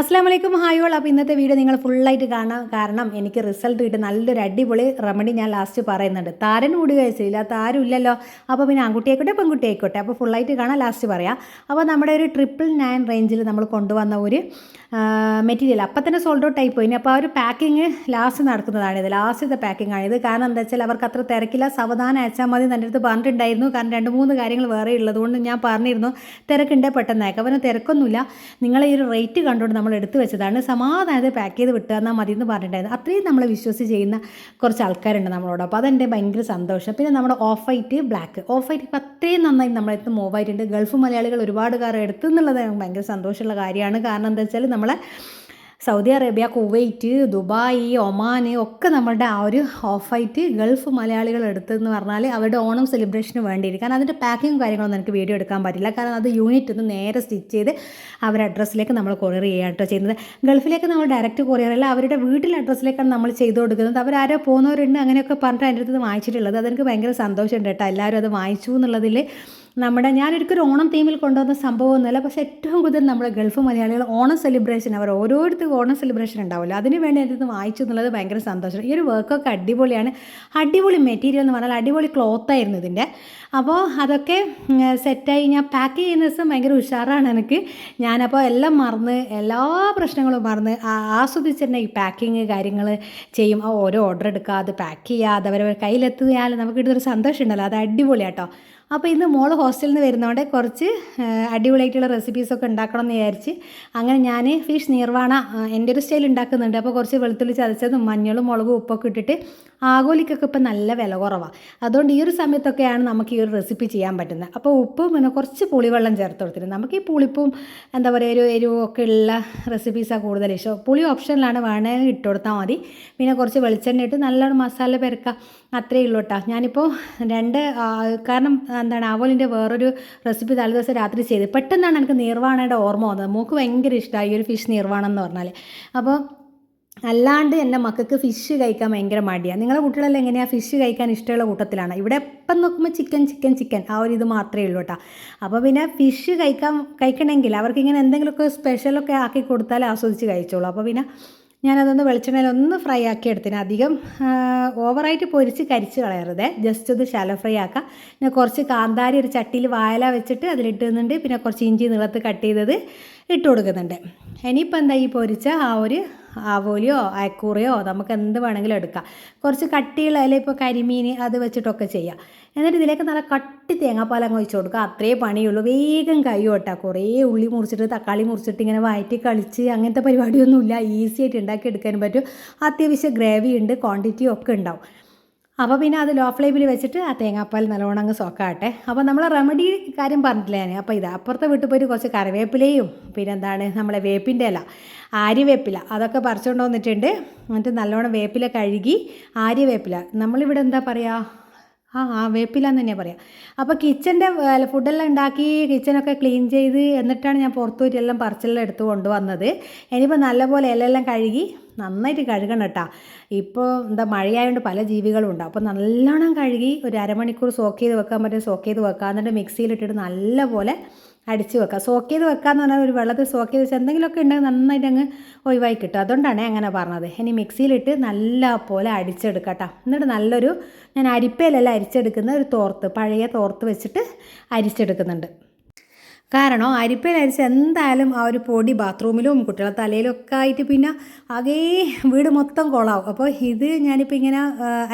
അസ്സാം വലൈക്കും ഹായോൾ അപ്പോൾ ഇന്നത്തെ വീഡിയോ നിങ്ങൾ ഫുള്ളായിട്ട് കാണാം കാരണം എനിക്ക് റിസൾട്ട് കിട്ടി. നല്ലൊരു അടിപൊളി റെമഡി ഞാൻ ലാസ്റ്റ് പറയുന്നുണ്ട്. താരൻ കൂടി കഴിച്ചില്ല. താരം ഇല്ലല്ലോ. അപ്പോൾ പിന്നെ ആൺകുട്ടി ആയിക്കോട്ടെ പെൺകുട്ടി ആയിക്കോട്ടെ അപ്പോൾ ഫുള്ളായിട്ട് കാണാം ലാസ്റ്റ് പറയാം. അപ്പോൾ നമ്മുടെ ഒരു ട്രിപ്പിൾ നയൻ റേഞ്ചിൽ നമ്മൾ കൊണ്ടുവന്ന ഒരു മെറ്റീരിയൽ അപ്പം തന്നെ സോൾഡ് ഔട്ട് ആയി പോയിന് ഇനി അപ്പോൾ ആ ഒരു പാക്കിങ് ലാസ്റ്റ് നടക്കുന്നതാണിത് ലാസ്റ്റത്തെ പാക്കിംഗ് ആണിത് കാരണം എന്താ വെച്ചാൽ അവർക്ക് അത്ര തിരക്കില്ല. സാവധാനം അയച്ചാൽ മതി എന്റെ അടുത്ത് പറഞ്ഞിട്ടുണ്ടായിരുന്നു. കാരണം രണ്ട് മൂന്ന് കാര്യങ്ങൾ വേറെ ഉള്ളതുകൊണ്ട് ഞാൻ പറഞ്ഞിരുന്നു. തിരക്കുണ്ടേ പെട്ടെന്ന്. അയക്കാം. അവന് തിരക്കൊന്നുമില്ല. നിങ്ങൾ ഈ ഒരു റേറ്റ് കണ്ടുകൊണ്ട് നമ്മൾ എടുത്തു വെച്ചതാണ്. സമാധാനത്തെ പാക്ക് ചെയ്ത് വിട്ടു തന്നാൽ മതി എന്ന് പറഞ്ഞിട്ടുണ്ടായിരുന്നു. അത്രയും നമ്മൾ വിശ്വസിച്ച് ചെയ്യുന്ന കുറച്ച് ആൾക്കാരുണ്ട് നമ്മളോട്. അപ്പോൾ അതെന്റെ ഭയങ്കര സന്തോഷം. പിന്നെ നമ്മുടെ off white black off white ഇപ്പോൾ അത്രയും നന്നായി നമ്മളെടുത്ത് മൂവ് ആയിട്ടുണ്ട്. ഗൾഫ് മലയാളികൾ ഒരുപാട് കാർ എടുത്തു എന്നുള്ളത് ഭയങ്കര സന്തോഷമുള്ള കാര്യമാണ്. കാരണം എന്താ വെച്ചാൽ നമ്മളെ Saudi Arabia Kuwait Dubai Oman ഒക്കെ നമ്മളുടെ ആ ഒരു ഓഫായിട്ട് ഗൾഫ് മലയാളികൾ എടുത്തെന്ന് പറഞ്ഞാൽ അവരുടെ ഓണം സെലിബ്രേഷന് വേണ്ടിയിരിക്കും കാരണം അതിന്റെ പാക്കിങ്ങും കാര്യങ്ങളൊന്നും എനിക്ക് വീഡിയോ എടുക്കാൻ പറ്റില്ല. കാരണം അത് യൂണിറ്റ് ഒന്ന് നേരെ സ്റ്റിച്ച് ചെയ്ത് അവരുടെ അഡ്രസ്സിലേക്ക് നമ്മൾ കൊറിയർ ചെയ്യാട്ടോ ചെയ്യുന്നത്. ഗൾഫിലേക്ക് നമ്മൾ ഡയറക്റ്റ് കൊറിയർ അല്ല അവരുടെ വീട്ടിലെ അഡ്രസ്സിലേക്കാണ് നമ്മൾ ചെയ്ത് കൊടുക്കുന്നത്. അവരാരോ പോകുന്നവരുണ്ട് അങ്ങനെയൊക്കെ പറഞ്ഞിട്ട് അതിന്റെ അടുത്ത് വാങ്ങിച്ചിട്ടുള്ളത്. അതെനിക്ക് ഭയങ്കര സന്തോഷമുണ്ട് കേട്ടോ എല്ലാവരും അത് വാങ്ങിച്ചു എന്നുള്ളതിൽ നമ്മുടെ ഞാനൊരിക്കലും ഓണം തീമിൽ കൊണ്ടുവന്ന സംഭവമൊന്നുമല്ല. പക്ഷേ ഏറ്റവും കൂടുതൽ നമ്മുടെ ഗൾഫ് മലയാളികൾ ഓണം സെലിബ്രേഷൻ അവർ ഓരോരുത്തർക്കും ഓണം സെലിബ്രേഷൻ ഉണ്ടാവില്ല അതിന് വേണ്ടി എന്റെ വായിച്ചു എന്നുള്ളത് ഭയങ്കര സന്തോഷം. ഈ ഒരു വർക്കൊക്കെ അടിപൊളിയാണ്. അടിപൊളി മെറ്റീരിയൽ എന്ന് പറഞ്ഞാൽ അടിപൊളി ക്ലോത്തായിരുന്നു ഇതിന്റെ. അപ്പോൾ അതൊക്കെ സെറ്റായി ഞാൻ പാക്ക് ചെയ്യുന്ന ദിവസം ഭയങ്കര ഉഷാറാണ് എനിക്ക്. ഞാനപ്പോൾ എല്ലാം മറന്ന് എല്ലാ പ്രശ്നങ്ങളും മറന്ന് ആസ്വദിച്ച് തന്നെ ഈ പാക്കിങ് കാര്യങ്ങൾ ചെയ്യും. ഓരോ ഓർഡർ എടുക്കുക അത് പാക്ക് ചെയ്യുക അത് അവരവർ കയ്യിലെത്തിയാൽ നമുക്ക് ഇടുന്നൊരു സന്തോഷം ഉണ്ടല്ലോ അത് അടിപൊളിയാട്ടോ. അപ്പോൾ ഇന്ന് മോൾ ഹോസ്റ്റലിൽ നിന്ന് വരുന്നതുകൊണ്ട് കുറച്ച് അടിപൊളിയായിട്ടുള്ള റെസിപ്പീസൊക്കെ ഉണ്ടാക്കണം എന്ന് വിചാരിച്ച് അങ്ങനെ ഞാൻ ഫിഷ് നീർവാണ എന്റെ ഒരു സ്റ്റൈൽ ഉണ്ടാക്കുന്നുണ്ട്. അപ്പോൾ കുറച്ച് വെളുത്തുള്ളി ചതച്ചതും മഞ്ഞളും മുളകും ഉപ്പൊക്കെ ഇട്ടിട്ട് ആഗോലിക്കൊക്കെ ഇപ്പം നല്ല വില കുറവാണ് അതുകൊണ്ട് ഈ ഒരു സമയത്തൊക്കെയാണ് നമുക്ക് ഈ ഒരു റെസിപ്പി ചെയ്യാൻ പറ്റുന്നത്. അപ്പോൾ ഉപ്പും പിന്നെ കുറച്ച് പുളിവെള്ളം ചേർത്ത് കൊടുത്തിട്ടുണ്ട് നമുക്ക് ഈ പുളിപ്പും എന്താ പറയുക ഒരു എരിവും ഒക്കെ ഉള്ള റെസിപ്പീസാണ് കൂടുതൽ ഇഷ്ടം പുളി ഓപ്ഷനിലാണ് വേണമെങ്കിൽ ഇട്ട് കൊടുത്താൽ മതി. പിന്നെ കുറച്ച് വെളിച്ചെണ്ണ ഇട്ട് നല്ലോണം മസാല പെരക്കാം. അത്രയേ ഉള്ളൂ കേട്ടോ ഞാനിപ്പോൾ രണ്ട് കാരണം എന്താണ് ആവോലിന്റെ വേറൊരു റെസിപ്പി തലേ ദിവസം രാത്രി ചെയ്ത്. പെട്ടെന്നാണ് എനിക്ക് നീർവാണയുടെ ഓർമ്മ വന്നത്. മൂക്ക് ഭയങ്കര ഇഷ്ടമായി ഈ ഒരു ഫിഷ് നീർവാണം എന്ന് പറഞ്ഞാൽ അപ്പോൾ അല്ലാണ്ട് എന്റെ മക്കൾക്ക് ഫിഷ് കഴിക്കാൻ ഭയങ്കര മടിയാണ് നിങ്ങളുടെ കുട്ടികളെല്ലാം എങ്ങനെയാണ് ഫിഷ് കഴിക്കാൻ ഇഷ്ടമുള്ള കൂട്ടത്തിലാണ്. ഇവിടെ എപ്പം നോക്കുമ്പോൾ ചിക്കൻ ചിക്കൻ ചിക്കൻ ആ ഒരു ഇത് മാത്രമേ ഉള്ളൂ കേട്ടോ. അപ്പോൾ പിന്നെ ഫിഷ് കഴിക്കാൻ കഴിക്കണമെങ്കിൽ അവർക്ക് ഇങ്ങനെ എന്തെങ്കിലുമൊക്കെ സ്പെഷ്യലൊക്കെ ആക്കി കൊടുത്താൽ ആസ്വദിച്ച് കഴിച്ചോളൂ. അപ്പോൾ പിന്നെ ഞാനതൊന്ന് വെളിച്ചെണ്ണയിൽ ഒന്ന് ഫ്രൈ ആക്കി എടുത്തിന്. അധികം ഓവറായിട്ട് പൊരിച്ച് കരിച്ച് കളയരുത്. ജസ്റ്റ് ഒന്ന് ശാലോ ഫ്രൈ ആക്കാം. പിന്നെ കുറച്ച് കാന്താരി ഒരു ചട്ടിയിൽ വായല വെച്ചിട്ട് അതിലിട്ടുന്നുണ്ട്. പിന്നെ കുറച്ച് ഇഞ്ചി നീളത്ത് കട്ട് ചെയ്തത് ഇട്ട് കൊടുക്കുന്നുണ്ട്. ഇനിയിപ്പോൾ എന്താ ഈ പൊരിച്ച ആ ഒരു ആവോലിയോ അയക്കൂറയോ നമുക്ക് എന്ത് വേണമെങ്കിലും എടുക്കാം. കുറച്ച് കട്ടിയുള്ള അല്ലെങ്കിൽ ഇപ്പോൾ കരിമീൻ അത് വെച്ചിട്ടൊക്കെ ചെയ്യാം. എന്നിട്ട് ഇതിലേക്ക് നല്ല കട്ടി തേങ്ങാപ്പാലങ്ങ് ഒഴിച്ച് കൊടുക്കുക. അത്രേ പണിയുള്ളൂ. വേഗം കൈയോട്ടാ കുറേ ഉള്ളി മുറിച്ചിട്ട് തക്കാളി മുറിച്ചിട്ട് ഇങ്ങനെ വയറ്റി കളിച്ച് അങ്ങനത്തെ പരിപാടിയൊന്നുമില്ല. ഈസി ആയിട്ട് ഉണ്ടാക്കി എടുക്കാനും പറ്റും. അത്യാവശ്യം ഗ്രേവി ഉണ്ട് ക്വാണ്ടിറ്റി ഒക്കെ ഉണ്ടാവും. അപ്പോൾ പിന്നെ അത് ലോ ഫ്ലെയിമിൽ വെച്ചിട്ട് ആ തേങ്ങാപ്പാൽ നല്ലോണം അങ്ങ് സോക്കാട്ടെ അപ്പോൾ നമ്മൾ റെമഡി കാര്യം പറഞ്ഞിട്ടില്ല ഞാൻ അപ്പോൾ ഇത് അപ്പുറത്തെ വീട്ടിൽ പോയിട്ട് കുറച്ച് കറിവേപ്പിലയും പിന്നെ എന്താണ് നമ്മളെ വേപ്പിന്റെ ഇല ആര്യവേപ്പില അതൊക്കെ പറിച്ചുകൊണ്ട് വന്നിട്ടുണ്ട്. എന്നിട്ട് നല്ലോണം വേപ്പില കഴുകി ആര്യവേപ്പില. നമ്മളിവിടെ എന്താ പറയുക ആ ആ വേപ്പില എന്ന് തന്നെയാണ് പറയാം അപ്പോൾ കിച്ചന്റെ ഫുഡെല്ലാം ഉണ്ടാക്കി കിച്ചനൊക്കെ ക്ലീൻ ചെയ്ത് എന്നിട്ടാണ് ഞാൻ പുറത്തു എല്ലാം പറിച്ചെല്ലാം എടുത്ത് കൊണ്ടുവന്നത്. ഇനിയിപ്പോൾ നല്ലപോലെ ഇലയെല്ലാം കഴുകി നന്നായിട്ട് കഴുകണം കേട്ടോ ഇപ്പോൾ എന്താ മഴയായതുകൊണ്ട് പല ജീവികളും ഉണ്ടാവും അപ്പോൾ നല്ലോണം കഴുകി ഒരു അരമണിക്കൂർ സോക്ക് ചെയ്ത് വെക്കാൻ പറ്റും. സോക്ക് ചെയ്ത് വെക്കുക എന്നിട്ട് മിക്സിയിലിട്ടിട്ട് നല്ലപോലെ അടിച്ച് വെക്കുക. സോക്ക് ചെയ്ത് വെക്കുക എന്ന് പറഞ്ഞാൽ ഒരു വെള്ളത്തിൽ സോക്ക് ചെയ്ത് വെച്ചാൽ എന്തെങ്കിലുമൊക്കെ ഉണ്ടെങ്കിൽ നന്നായിട്ട് അങ്ങ് ഒഴിവായി കിട്ടും. അതുകൊണ്ടാണ് അങ്ങനെ പറഞ്ഞത്. ഇനി മിക്സിയിലിട്ട് നല്ല പോലെ അടിച്ചെടുക്കട്ടോ. എന്നിട്ട് നല്ലൊരു ഞാൻ അരിപ്പയിലല്ല അരിച്ചെടുക്കുന്ന ഒരു തോർത്ത് പഴയ തോർത്ത് വെച്ചിട്ട് അരിച്ചെടുക്കുന്നുണ്ട്. കാരണം അരിപ്പയിൽ അരിച്ച് എന്തായാലും ആ ഒരു പൊടി ബാത്റൂമിലും കുട്ടികളെ തലയിലും ഒക്കെ ആയിട്ട് പിന്നെ ആകെ വീട് മൊത്തം കൊളാവും. അപ്പോൾ ഇത് ഞാനിപ്പോൾ ഇങ്ങനെ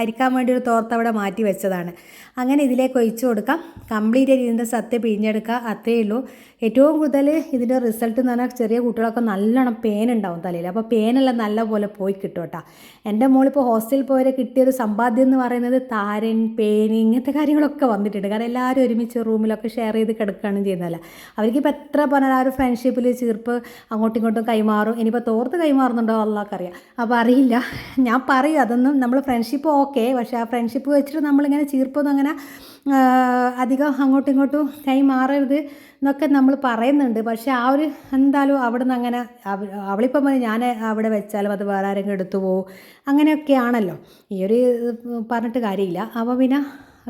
അരിക്കാൻ വേണ്ടി ഒരു തോർത്ത് അവിടെ മാറ്റി വെച്ചതാണ്. അങ്ങനെ ഇതിലേക്ക് ഒഴിച്ചു കൊടുക്കാം. കംപ്ലീറ്റ് ആയിട്ട് ഇതിന്റെ സത്യ പിഴിഞ്ഞെടുക്കുക അത്രയേ ഉള്ളൂ. ഏറ്റവും കൂടുതൽ ഇതിന്റെ റിസൾട്ട് എന്ന് പറഞ്ഞാൽ ചെറിയ കുട്ടികളൊക്കെ നല്ലോണം പേൻ ഉണ്ടാവും തലയിൽ. അപ്പോൾ പേനെല്ലാം നല്ല പോലെ പോയി കിട്ടും കേട്ടോ. എന്റെ മോളിപ്പോൾ ഹോസ്റ്റലിൽ പോയവരെ കിട്ടിയൊരു സമ്പാദ്യം എന്ന് പറയുന്നത് താരൻ പേൻ ഇങ്ങനത്തെ കാര്യങ്ങളൊക്കെ വന്നിട്ടുണ്ട്. കാരണം എല്ലാവരും ഒരുമിച്ച് റൂമിലൊക്കെ ഷെയർ ചെയ്ത് കിടക്കുകയാണ് ചെയ്യുന്നതല്ല അവർക്കിപ്പോൾ എത്ര പറഞ്ഞാൽ ആ ഒരു ഫ്രണ്ട്ഷിപ്പിൽ ചീർപ്പ് അങ്ങോട്ടും ഇങ്ങോട്ടും കൈമാറും. ഇനിയിപ്പോൾ തോർത്ത് കൈമാറുന്നുണ്ടോ അള്ളാഹ്ക്കറിയാം അപ്പോൾ അറിയില്ല. ഞാൻ പറയും അതൊന്നും നമ്മൾ ഫ്രണ്ട്ഷിപ്പ് ഓക്കെ പക്ഷേ ആ ഫ്രണ്ട്ഷിപ്പ് വെച്ചിട്ട് നമ്മളിങ്ങനെ ചീർപ്പൊന്നും അങ്ങനെ അധികം അങ്ങോട്ടും ഇങ്ങോട്ടും കൈമാറരുത് എന്നൊക്കെ നമ്മൾ പറയുന്നുണ്ട്. പക്ഷേ ആ ഒരു എന്തായാലും അവിടെ നിന്ന് അങ്ങനെ അവളിപ്പം ഞാൻ അവിടെ വെച്ചാലും അത് വേറെ ആരെങ്കിലും എടുത്തു പോകും അങ്ങനെയൊക്കെയാണല്ലോ. ഈ ഒരു പറഞ്ഞിട്ട് കാര്യമില്ല. അപ്പോൾ പിന്നെ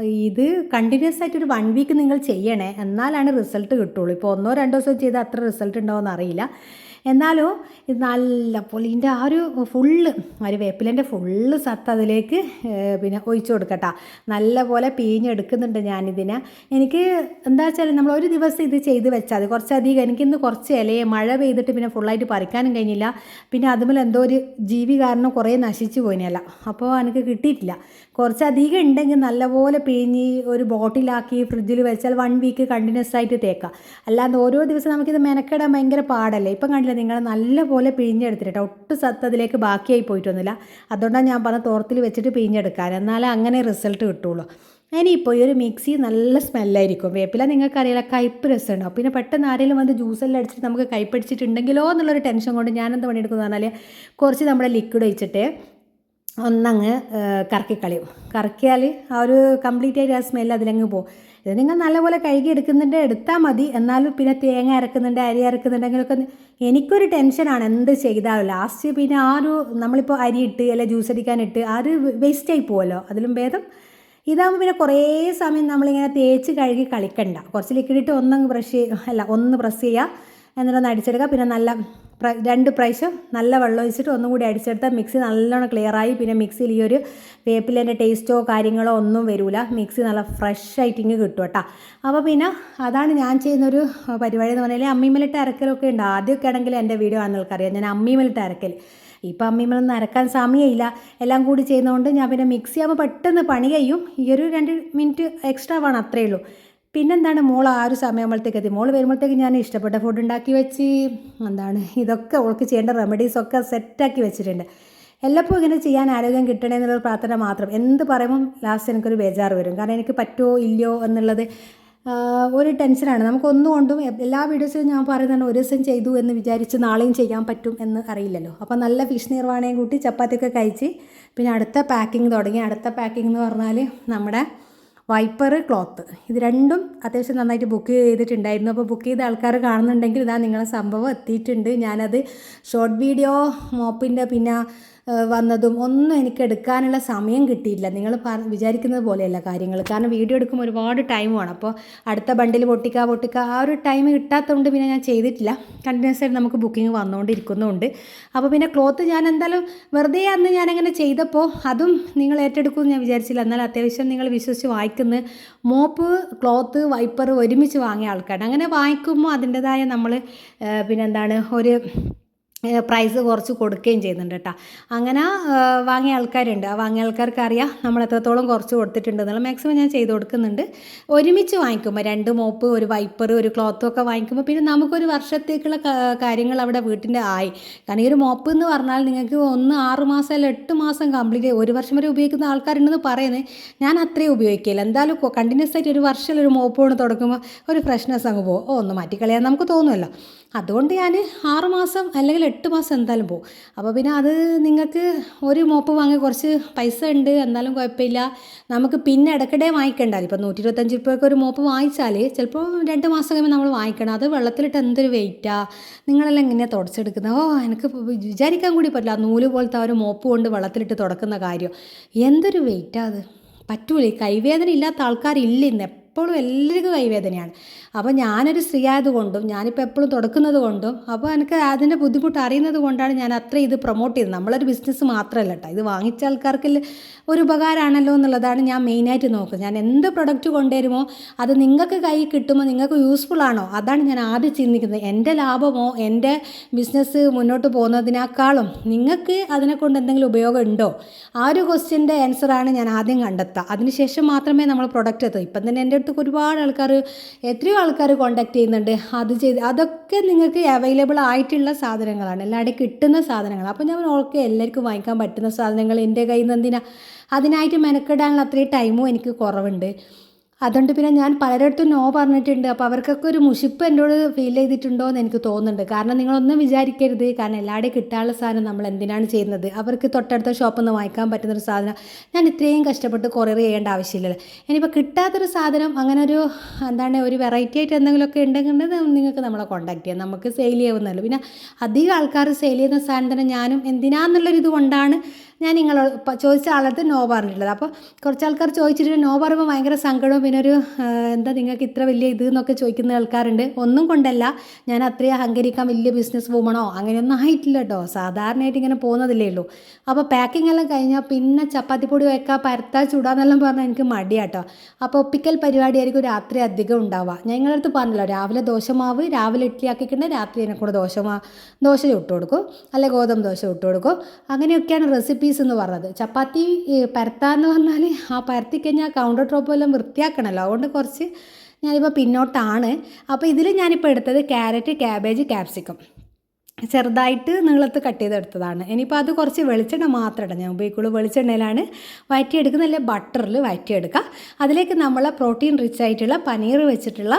ഇത് കണ്ടിന്യൂസ് ആയിട്ട് ഒരു വൺ വീക്ക് നിങ്ങൾ ചെയ്യണേ. എന്നാലാണ് റിസൾട്ട് കിട്ടുള്ളൂ. ഇപ്പോൾ ഒന്നോ രണ്ടോ ദിവസം ചെയ്താൽ അത്ര റിസൾട്ട് ഉണ്ടാവുമെന്ന് അറിയില്ല. എന്നാലോ ഇത് നല്ല പോലെ ഇതിന്റെ ആ ഒരു ഫുള്ള് ഒരു വേപ്പിലന്റെ ഫുള്ള് സത്ത് അതിലേക്ക് പിന്നെ ഒഴിച്ചു കൊടുക്കട്ടെ. നല്ല പോലെ പിഴിഞ്ഞെടുക്കുന്നുണ്ട് ഞാനിതിനെ. എനിക്ക് എന്താ വെച്ചാൽ നമ്മൾ ഒരു ദിവസം ഇത് ചെയ്ത് വെച്ചാൽ മതി. കുറച്ചധികം എനിക്കിന്ന് കുറച്ച് ഇലയെ മഴ പെയ്തിട്ട് പിന്നെ ഫുള്ളായിട്ട് പറിക്കാനും കഴിഞ്ഞില്ല. പിന്നെ അതുപോലെ എന്തോ ഒരു ജീവി കാരണം കുറേ നശിച്ചു പോയിനല്ല അപ്പോൾ എനിക്ക് കിട്ടിയിട്ടില്ല. കുറച്ചധികം ഉണ്ടെങ്കിൽ നല്ലപോലെ പിഴിഞ്ഞ് ഒരു ബോട്ടിലാക്കി ഫ്രിഡ്ജിൽ വെച്ചാൽ വൺ വീക്ക് കണ്ടിന്യൂസ് ആയിട്ട് തേക്കാം. അല്ലാതെ ഓരോ ദിവസം നമുക്കിത് മെനക്കെടാൻ ഭയങ്കര പാടല്ലേ? ഇപ്പം കണ്ടില്ല നിങ്ങൾ നല്ലപോലെ പിഴിഞ്ഞെടുത്തിട്ട് ഒട്ടും സത്ത് അതിലേക്ക് ബാക്കിയായി പോയിട്ടൊന്നുമില്ല. അതുകൊണ്ടാണ് ഞാൻ പറഞ്ഞ തോർത്തിൽ വെച്ചിട്ട് പിഴിഞ്ഞെടുക്കാൻ. എന്നാലേ അങ്ങനെ റിസൾട്ട് കിട്ടുള്ളൂ. ഇനിയിപ്പോൾ ഈ ഒരു മിക്സി നല്ല സ്മെല്ലായിരിക്കും വേപ്പില നിങ്ങൾക്കറിയില്ല കയ്പ്പ് രസമുണ്ടാവും പിന്നെ പെട്ടെന്ന് ആരെങ്കിലും വന്ന് ജ്യൂസെല്ലാം അടിച്ചിട്ട് നമുക്ക് കൈപ്പടിച്ചിട്ടുണ്ടെങ്കിലോ എന്നുള്ളൊരു ടെൻഷൻ കൊണ്ട് ഞാനെന്ത് പണിയെടുക്കുന്നത് പറഞ്ഞാൽ കുറച്ച് നമ്മുടെ ലിക്വിഡ് ഒഴിച്ചിട്ട് ഒന്നങ്ങ് കറക്കിക്കളയും. കറക്കിയാൽ ആ ഒരു കംപ്ലീറ്റ് ആയിട്ട് ആ സ്മെല്ല് അതിലങ്ങ് പോകും ഇത് നിങ്ങൾ നല്ലപോലെ കഴുകി എടുക്കുന്നുണ്ട് എടുത്താൽ മതി. എന്നാലും പിന്നെ തേങ്ങ അരക്കുന്നുണ്ട് അരി അരക്കുന്നുണ്ടെങ്കിലൊക്കെ എനിക്കൊരു ടെൻഷനാണ് എന്ത് ചെയ്താലും. ലാസ്റ്റ് പിന്നെ ആ ഒരു നമ്മളിപ്പോൾ അരി ഇട്ട് അല്ലെ ജ്യൂസ് അടിക്കാനിട്ട് ആ ഒരു വേസ്റ്റ് ആയി പോകുമല്ലോ അതിലും ഭേദം ഇതാകുമ്പോൾ പിന്നെ കുറേ സമയം നമ്മളിങ്ങനെ തേച്ച് കഴുകി കളിക്കണ്ട. കുറച്ച് ലിക്വിഡ് ഇട്ട് ഒന്നങ്ങ് ബ്രഷ് അല്ല ഒന്ന് പ്രസ് ചെയ്യുക എന്നിട്ടൊന്ന് അടിച്ചെടുക്കുക. പിന്നെ നല്ല രണ്ട് പ്രാവശ്യം നല്ല വെള്ളം ഒഴിച്ചിട്ട് ഒന്നും കൂടി അടിച്ചെടുത്താൽ മിക്സി നല്ലോണം ക്ലിയറായി പിന്നെ മിക്സിയിൽ ഈ ഒരു വേപ്പിലേന്റെ ടേസ്റ്റോ കാര്യങ്ങളോ ഒന്നും വരില്ല മിക്സി നല്ല ഫ്രഷ് ആയിട്ടിങ്ങ് കിട്ടും കേട്ടോ. അപ്പോൾ പിന്നെ അതാണ് ഞാൻ ചെയ്യുന്നൊരു പരിപാടി എന്ന് പറഞ്ഞാൽ അമ്മിമലിട്ട് അരക്കലൊക്കെ ഉണ്ട്. ആദ്യമൊക്കെ ആണെങ്കിൽ എന്റെ വീഡിയോ ആണെന്നവർക്കറിയാം ഞാൻ അമ്മിമലിട്ട് അരക്കൽ ഇപ്പം അമ്മിമലൊന്നും അരക്കാൻ സമയമില്ല. എല്ലാം കൂടി ചെയ്യുന്നതുകൊണ്ട് ഞാൻ പിന്നെ മിക്സി ആകുമ്പോൾ പെട്ടെന്ന് പണി കഴിയും. ഈ ഒരു രണ്ട് മിനിറ്റ് എക്സ്ട്രാ വേണം അത്രയേ ഉള്ളൂ. പിന്നെന്താണ് മോൾ ആ ഒരു സമയമാകുമ്പോഴത്തേക്ക് എത്തി? മോൾ വരുമ്പോഴത്തേക്ക് ഞാൻ ഇഷ്ടപ്പെട്ട ഫുഡ് ഉണ്ടാക്കി വെച്ച്. എന്താണ്? ഇതൊക്കെ ഓൾക്ക് ചെയ്യേണ്ട റെമഡീസൊക്കെ സെറ്റാക്കി വെച്ചിട്ടുണ്ട്. എല്ലപ്പോൾ ഇങ്ങനെ ചെയ്യാൻ ആരോഗ്യം കിട്ടണേ എന്നുള്ളൊരു പ്രാർത്ഥന മാത്രം. എന്ത് പറയുമ്പം ലാസ്റ്റ് എനിക്കൊരു ബേജാറ് വരും. കാരണം എനിക്ക് പറ്റുമോ ഇല്ലയോ എന്നുള്ളത് ഒരു ടെൻഷനാണ് നമുക്കൊന്നും കൊണ്ടും എല്ലാ വീഡിയോസിലും ഞാൻ പറയുന്നതാണ് ഒരു ദിവസം ചെയ്തു എന്ന് വിചാരിച്ച് നാളെയും ചെയ്യാൻ പറ്റും എന്ന് അറിയില്ലല്ലോ. അപ്പോൾ നല്ല ഫിഷ് നിർവാണയും കൂട്ടി ചപ്പാത്തിയൊക്കെ കഴിച്ച് പിന്നെ അടുത്ത പാക്കിംഗ് തുടങ്ങി. അടുത്ത പാക്കിംഗ് എന്ന് പറഞ്ഞാൽ നമ്മുടെ വൈപ്പർ ക്ലോത്ത്. ഇത് രണ്ടും അത്യാവശ്യം നന്നായിട്ട് ബുക്ക് ചെയ്തിട്ടുണ്ടായിരുന്നു. അപ്പോൾ ബുക്ക് ചെയ്ത ആൾക്കാർ കാണുന്നുണ്ടെങ്കിൽ ഇതാ നിങ്ങളെ സംഭവം എത്തിയിട്ടുണ്ട്. ഞാനത് ഷോർട്ട് വീഡിയോ മോപ്പിന്റെ പിന്നെ വന്നതും ഒന്നും എനിക്ക് എടുക്കാനുള്ള സമയം കിട്ടിയില്ല നിങ്ങൾ വിചാരിക്കുന്നത് പോലെയല്ല കാര്യങ്ങൾ. കാരണം വീഡിയോ എടുക്കുമ്പോൾ ഒരുപാട് ടൈം വേണം. അപ്പോൾ അടുത്ത ബണ്ടിൽ പൊട്ടിക്കുക പൊട്ടിക്കുക ആ ഒരു ടൈം കിട്ടാത്തതുകൊണ്ട് പിന്നെ ഞാൻ ചെയ്തിട്ടില്ല. കണ്ടിന്യൂസ് ആയിട്ട് നമുക്ക് ബുക്കിംഗ് വന്നുകൊണ്ടിരിക്കുന്നുണ്ട്. അപ്പോൾ പിന്നെ ക്ലോത്ത് ഞാൻ എന്തായാലും വെറുതെ അന്ന് ഞാനങ്ങനെ ചെയ്തപ്പോൾ അതും നിങ്ങൾ ഏറ്റെടുക്കുമെന്ന് ഞാൻ വിചാരിച്ചില്ല. എന്നാൽ അത്യാവശ്യം നിങ്ങൾ വിശ്വസിച്ച് വായിക്കുന്ന മോപ്പ് ക്ലോത്ത് വൈപ്പർ ഒരുമിച്ച് വാങ്ങിയ ആൾക്കാരാണ്. അങ്ങനെ വാങ്ങിക്കുമ്പോൾ അതിന്റെതായ നമ്മൾ പിന്നെന്താണ് ഒരു പ്രൈസ് കുറച്ച് കൊടുക്കുകയും ചെയ്യുന്നുണ്ട് കേട്ടോ. അങ്ങനെ വാങ്ങിയ ആൾക്കാരുണ്ട്. ആ വാങ്ങിയ ആൾക്കാർക്ക് അറിയാം നമ്മൾ എത്രത്തോളം കുറച്ച് കൊടുത്തിട്ടുണ്ട് എന്നുള്ള മാക്സിമം ഞാൻ ചെയ്ത് കൊടുക്കുന്നുണ്ട്. ഒരുമിച്ച് വാങ്ങിക്കുമ്പോൾ രണ്ട് മോപ്പ് ഒരു വൈപ്പർ ഒരു ക്ലോത്തും ഒക്കെ വാങ്ങിക്കുമ്പോൾ പിന്നെ നമുക്കൊരു വർഷത്തേക്കുള്ള കാര്യങ്ങൾ അവിടെ വീട്ടിന്റെ ആയി. കാരണം ഈ ഒരു മോപ്പ് എന്ന് പറഞ്ഞാൽ നിങ്ങൾക്ക് ഒന്ന് ആറ് മാസം അല്ല എട്ട് മാസം കംപ്ലീറ്റ് ഒരു വർഷം വരെ ഉപയോഗിക്കുന്ന ആൾക്കാരുണ്ടെന്ന് പറയുന്നത് ഞാൻ അത്രയും ഉപയോഗിക്കില്ല എന്തായാലും കണ്ടിന്യൂസ് ആയിട്ട് ഒരു വർഷം ഒരു മോപ്പ് കൊണ്ട് തുടങ്ങുമ്പോൾ ഒരു ഫ്രഷ്നെസ് അങ്ങ് പോകും. ഓ ഒന്ന് മാറ്റിക്കളയാൻ നമുക്ക് തോന്നുമല്ലോ. അതുകൊണ്ട് ഞാൻ ആറ് മാസം അല്ലെങ്കിൽ എട്ട് മാസം എന്തായാലും പോകും അപ്പോൾ പിന്നെ അത് നിങ്ങൾക്ക് ഒരു മോപ്പ് വാങ്ങി കുറച്ച് പൈസ ഉണ്ട് എന്നാലും കുഴപ്പമില്ല. നമുക്ക് പിന്നെ ഇടയ്ക്കിടെ വാങ്ങിക്കണ്ടല്ലോ ഇപ്പോൾ നൂറ്റി ഇരുപത്തഞ്ച് രൂപയ്ക്ക് ഒരു മോപ്പ് വാങ്ങിച്ചാൽ ചിലപ്പോൾ രണ്ട് മാസം കഴിയുമ്പോൾ നമ്മൾ വാങ്ങിക്കണം. അത് വെള്ളത്തിലിട്ട് എന്തൊരു വെയിറ്റാ നിങ്ങളെല്ലാം ഇങ്ങനെ തുടച്ചെടുക്കുന്നത്? ഓ എനിക്ക് വിചാരിക്കാൻ കൂടി പറ്റില്ല. നൂൽ പോലത്തെ ഒരു മോപ്പ് കൊണ്ട് വെള്ളത്തിലിട്ട് തുടക്കുന്ന കാര്യം. എന്തൊരു വെയിറ്റാ അത്? പറ്റൂലേ. കൈവേദന ഇല്ലാത്ത ആൾക്കാരില്ല ഇന്ന് എപ്പോഴും എല്ലാവർക്കും കൈവേദനയാണ്. അപ്പോൾ ഞാനൊരു സ്ത്രീ ആയതുകൊണ്ടും ഞാനിപ്പോൾ എപ്പോഴും തുടക്കുന്നത് കൊണ്ടും അപ്പോൾ എനിക്ക് അതിന്റെ ബുദ്ധിമുട്ട് അറിയുന്നത് കൊണ്ടാണ് ഞാൻ അത്ര ഇത് പ്രൊമോട്ട് ചെയ്തത്. നമ്മളൊരു ബിസിനസ് മാത്രമല്ല കേട്ടോ. ഇത് വാങ്ങിച്ച ആൾക്കാർക്ക് ഒരു ഉപകാരമാണല്ലോ എന്നുള്ളതാണ് ഞാൻ മെയിനായിട്ട് നോക്കുന്നത്. ഞാൻ എന്ത് പ്രൊഡക്റ്റ് കൊണ്ടുവരുമോ അത് നിങ്ങൾക്ക് കൈ കിട്ടുമോ നിങ്ങൾക്ക് യൂസ്ഫുൾ ആണോ അതാണ് ഞാൻ ആദ്യം ചിന്തിക്കുന്നത്. എന്റെ ലാഭമോ എന്റെ ബിസിനസ് മുന്നോട്ട് പോകുന്നതിനേക്കാളും നിങ്ങൾക്ക് അതിനെക്കൊണ്ട് എന്തെങ്കിലും ഉപയോഗം ഉണ്ടോ? ആ ഒരു ക്വസ്റ്റ്യന്റെ ആൻസറാണ് ഞാൻ ആദ്യം കണ്ടെത്തുക. അതിനുശേഷം മാത്രമേ നമ്മൾ പ്രൊഡക്റ്റ് എത്തൂ ഇപ്പം തന്നെ എന്റെ അടുത്ത് ഒരുപാട് ആൾക്കാർ എത്രയോ ആൾക്കാർ കോണ്ടാക്ട് ചെയ്യുന്നുണ്ട്. അത് ചെയ്ത് അതൊക്കെ നിങ്ങൾക്ക് അവൈലബിൾ ആയിട്ടുള്ള സാധനങ്ങളാണ്. എല്ലാവരുടെ കിട്ടുന്ന സാധനങ്ങൾ അപ്പോൾ ഞാൻ ഓക്കെ എല്ലാവർക്കും വാങ്ങിക്കാൻ പറ്റുന്ന സാധനങ്ങൾ എന്റെ കയ്യിൽ നിന്ന് എന്തിനാ? അതിനായിട്ട് മെനക്കെടാനുള്ള അത്രയും ടൈമും എനിക്ക് കുറവുണ്ട്. അതുകൊണ്ട് പിന്നെ ഞാൻ പലരിടത്തും നോ പറഞ്ഞിട്ടുണ്ട്. അപ്പോൾ അവർക്കൊക്കെ ഒരു മുഷിപ്പ് എന്നോട് ഫീൽ ചെയ്തിട്ടുണ്ടോ എന്ന് എനിക്ക് തോന്നുന്നുണ്ട്. കാരണം നിങ്ങളൊന്നും വിചാരിക്കരുത്. കാരണം എല്ലാവരുടെയും കിട്ടാനുള്ള സാധനം നമ്മൾ എന്തിനാണ് ചെയ്യുന്നത്? അവർക്ക് തൊട്ടടുത്ത ഷോപ്പിൽ നിന്ന് വാങ്ങിക്കാൻ പറ്റുന്നൊരു സാധനം ഞാൻ ഇത്രയും കഷ്ടപ്പെട്ട് കൊറിയർ ചെയ്യേണ്ട ആവശ്യമില്ലല്ലോ. ഇനിയിപ്പോൾ കിട്ടാത്തൊരു സാധനം അങ്ങനെ ഒരു എന്താണ് ഒരു വെറൈറ്റി ആയിട്ട് എന്തെങ്കിലുമൊക്കെ ഉണ്ടെങ്കിൽ നിങ്ങൾക്ക് നമ്മളെ കോൺടാക്ട് ചെയ്യാം. നമുക്ക് സെയിൽ ചെയ്യാവുന്നല്ലോ പിന്നെ അധികം ആൾക്കാർ സെയിൽ ചെയ്യുന്ന സാധനം തന്നെ ഞാനും എന്തിനാന്നുള്ളൊരു ഇത് കൊണ്ടാണ് ഞാൻ നിങ്ങളോട് ചോദിച്ച ആളടുത്ത് നോ പറഞ്ഞിട്ടുള്ളത്. അപ്പോൾ കുറച്ച് ആൾക്കാർ ചോദിച്ചിട്ട് നോ പറയുമ്പോൾ ഭയങ്കര സങ്കടവും പിന്നെ ഒരു എന്താ നിങ്ങൾക്ക് ഇത്ര വലിയ ഇത് എന്നൊക്കെ ചോദിക്കുന്ന ആൾക്കാരുണ്ട്. ഒന്നും കൊണ്ടല്ല ഞാൻ അത്രയും അഹങ്കരിക്കാൻ വലിയ ബിസിനസ് വുമണോ അങ്ങനെയൊന്നും ആയിട്ടില്ല കേട്ടോ സാധാരണയായിട്ട് ഇങ്ങനെ പോകുന്നതല്ലേ ഉള്ളൂ. അപ്പോൾ പാക്കിംഗ് എല്ലാം കഴിഞ്ഞാൽ പിന്നെ ചപ്പാത്തി പൊടി വെക്കാം പരത്താ ചൂടാന്നെല്ലാം പറഞ്ഞാൽ എനിക്ക് മടിയാട്ടോ. അപ്പോൾ ഒപ്പിക്കൽ പരിപാടിയായിരിക്കും രാത്രി അധികം ഉണ്ടാവുക. ഞങ്ങളുടെ അടുത്ത് പറഞ്ഞല്ലോ രാവിലെ ദോശമാവ് രാവിലെ ഇഡ്ഡലി ആക്കിക്കിണ്ട് രാത്രി എന്നെ കൂടെ ദോശമാ ദോശ ചുട്ട് കൊടുക്കും. അല്ലെ ഗോതമ്പ് ദോശ ചുട്ട് കൊടുക്കും. അങ്ങനെയൊക്കെയാണ് റെസിപ്പീസ് എന്ന് പറഞ്ഞത്. ചപ്പാത്തി പരത്താന്ന് പറഞ്ഞാൽ ആ പരത്തി കഴിഞ്ഞാൽ കൗണ്ടർ ടോപ്പ് എല്ലാം വൃത്തിയാക്കണമല്ലോ അതുകൊണ്ട് കുറച്ച് ഞാനിപ്പോൾ പിന്നോട്ടാണ്. അപ്പോൾ ഇതിൽ ഞാനിപ്പോൾ എടുത്തത് ക്യാരറ്റ് ക്യാബേജ് ക്യാപ്സിക്കം. ചെറുതായിട്ട് നീളത്ത് കട്ട് ചെയ്തെടുത്തതാണ്. ഇനിയിപ്പോൾ അത് കുറച്ച് വെളിച്ചെണ്ണ മാത്രം ഇടാം. ഞാൻ ഉപയോഗിക്കുള്ളൂ വെളിച്ചെണ്ണയിലാണ് വയറ്റിയെടുക്കുന്ന നല്ല ബട്ടറിൽ വഴറ്റിയെടുക്കുക അതിലേക്ക് നമ്മൾ പ്രോട്ടീൻ റിച്ച് ആയിട്ടുള്ള പനീർ വെച്ചിട്ടുള്ള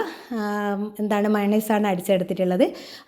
എന്താണ് മയണൈസാണ് അടിച്ചെടുത്തിട്ടുള്ളത്.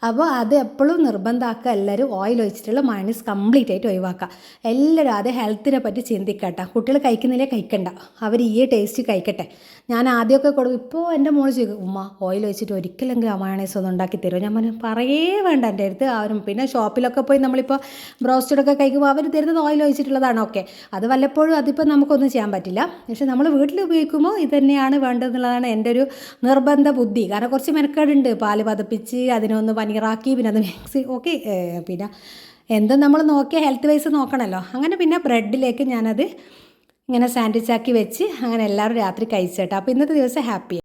അപ്പോൾ അത് എപ്പോഴും നിർബന്ധമാക്കുക എല്ലാവരും ഓയിൽ ഒഴിച്ചിട്ടുള്ള മയണൈസ് കംപ്ലീറ്റ് ആയിട്ട് ഒഴിവാക്കുക. എല്ലാവരും അത് ഹെൽത്തിനെ പറ്റി ചിന്തിക്കട്ടെ കുട്ടികൾ കഴിക്കുന്നില്ലേ? കഴിക്കണ്ട. അവർ ഈ ടേസ്റ്റ് കഴിക്കട്ടെ. ഞാൻ ആദ്യമൊക്കെ കൊടുക്കും ഇപ്പോൾ എന്റെ മോൾ ചോദിക്കും ഉമ്മ ഓയിൽ ഒഴിച്ചിട്ട് ഒരിക്കലെങ്കിലും മയണൈസ് ഒന്ന് ഉണ്ടാക്കി തരുമോ? ഞാൻ പറഞ്ഞു പറയേ വേണ്ട. എന്റെ അടുത്ത് അവരും പിന്നെ ഷോപ്പിലൊക്കെ പോയി നമ്മളിപ്പോൾ ബ്രോസ്റ്റഡൊക്കെ കഴിക്കുമ്പോൾ അവർ തരുന്നത് ഓയിൽ ഒഴിച്ചിട്ടുള്ളതാണ്? ഓക്കെ. അത് വല്ലപ്പോഴും അതിപ്പോൾ നമുക്കൊന്നും ചെയ്യാൻ പറ്റില്ല. പക്ഷേ നമ്മൾ വീട്ടിൽ ഉപയോഗിക്കുമ്പോൾ ഇത് തന്നെയാണ് വേണ്ടതെന്നുള്ളതാണ് എന്റെ ഒരു നിർബന്ധ ബുദ്ധി. കാരണം കുറച്ച് മെനക്കേടുണ്ട്. പാൽ പതപ്പിച്ച് അതിനൊന്ന് പനീറാക്കി പിന്നെ അത് മിക്സി ഓക്കെ. പിന്നെ എന്തും നമ്മൾ നോക്കിയ ഹെൽത്ത് വൈസ് നോക്കണമല്ലോ അങ്ങനെ പിന്നെ ബ്രെഡിലേക്ക് ഞാനത് ഇങ്ങനെ സാൻഡ്വിച്ച് ആക്കി വെച്ച് അങ്ങനെ എല്ലാവരും രാത്രി കഴിച്ചേട്ടാ. അപ്പോൾ ഇന്നത്തെ ദിവസം ഹാപ്പി